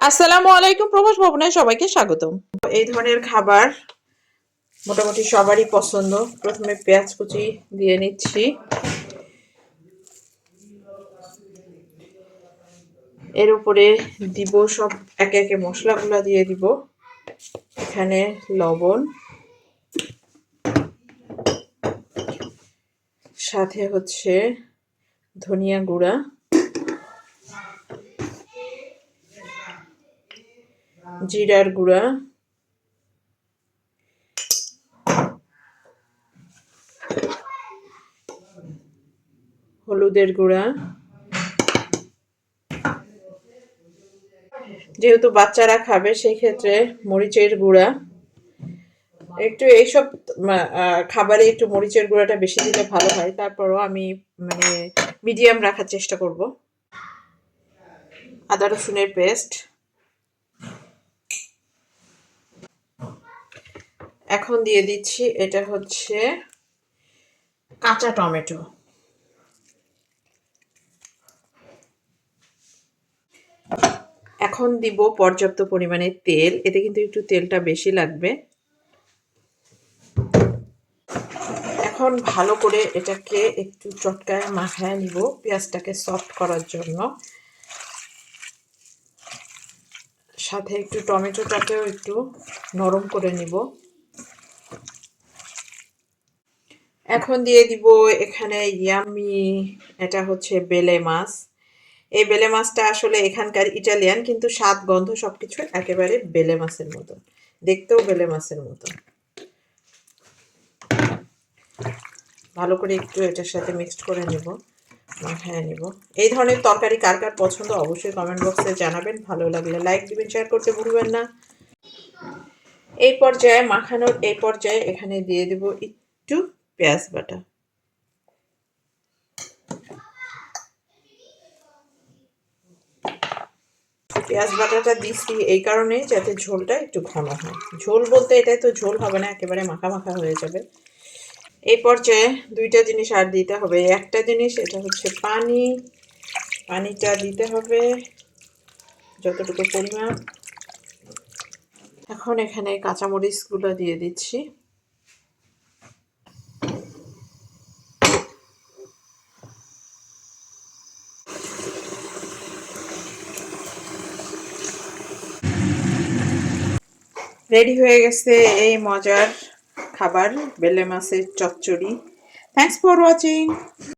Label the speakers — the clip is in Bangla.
Speaker 1: আসসালামু আলাইকুম প্রভাস ভবনে সবাইকে স্বাগতম। এই ধরনের খাবার মোটামুটি সবারই পছন্দ। প্রথমে পেঁয়াজ কুচি দিয়ে নিচ্ছি। এর উপরে দিব সব একে একে মশলাগুলো দিয়ে দিব। এখানে লবণ। সাথে হচ্ছে ধনিয়া গুঁড়া। জিরার গুঁড়া। হলুদের গুঁড়া। যেহেতু বাচ্চারা খাবে সেই ক্ষেত্রে মরিচের গুঁড়া। একটু এইসব খাবারে একটু মরিচের গুঁড়াটা বেশি দিলে ভালো হয়। তারপরও আমি মানে মিডিয়াম রাখার চেষ্টা করব। আদা রসুনের পেস্ট। এখন দিয়ে দিচ্ছি, এটা হচ্ছে কাঁচা টমেটো। এখন দিব পর্যাপ্ত পরিমাণে তেল, এতে কিন্তু একটু তেলটা বেশি লাগবে। এখন ভালো করে এটাকে একটু চটকায় মাখায় নিব, পেঁয়াজটাকে সফট করার জন্য। সাথে একটু টমেটোটাকেও একটু নরম করে নিব। এখন দিয়ে দিব এখানে ইয়ামি, এটা হচ্ছে বেলে মাছ। এই বেলে মাছটা আসলে এখানকার ইটালিয়ান, কিন্তু স্বাদ, গন্ধ সবকিছু একেবারে বেলে মাছের মতো দেখতেও বেলে মাছের মতো ভালো করে একটু এটার সাথে মিক্সড করে নেব, মাখায় নেব। এই ধরনের তরকারি কার কার পছন্দ অবশ্যই কমেন্ট বক্সে জানাবেন। ভালো লাগলে লাইক দিবেন শেয়ার করতে ভুলবেন না। এই পর্যায়ে মাখানোর এই পর্যায়ে এখানে দিয়ে দেব একটু পেঁয়াজ বাটা। পেঁয়াজ বাটাটা দিচ্ছি এই কারণে যাতে ঝোলটা একটু ঘন হয়। ঝোল বলতে এটাই তো ঝোল হবে না, একেবারে মাখা মাখা হয়ে যাবে। এই পর্যায়ে দুইটা জিনিস আর দিতে হবে। একটা জিনিস, এটা হচ্ছে পানি। পানিটা দিতে হবে যতটুকু পরিমাণ। এখন এখানে কাঁচামরিচগুলো দিয়ে দিচ্ছি। রেডি হয়ে গেছে এই মজার খাবার বেলে মাছের চচ্চড়ি। Thanks for watching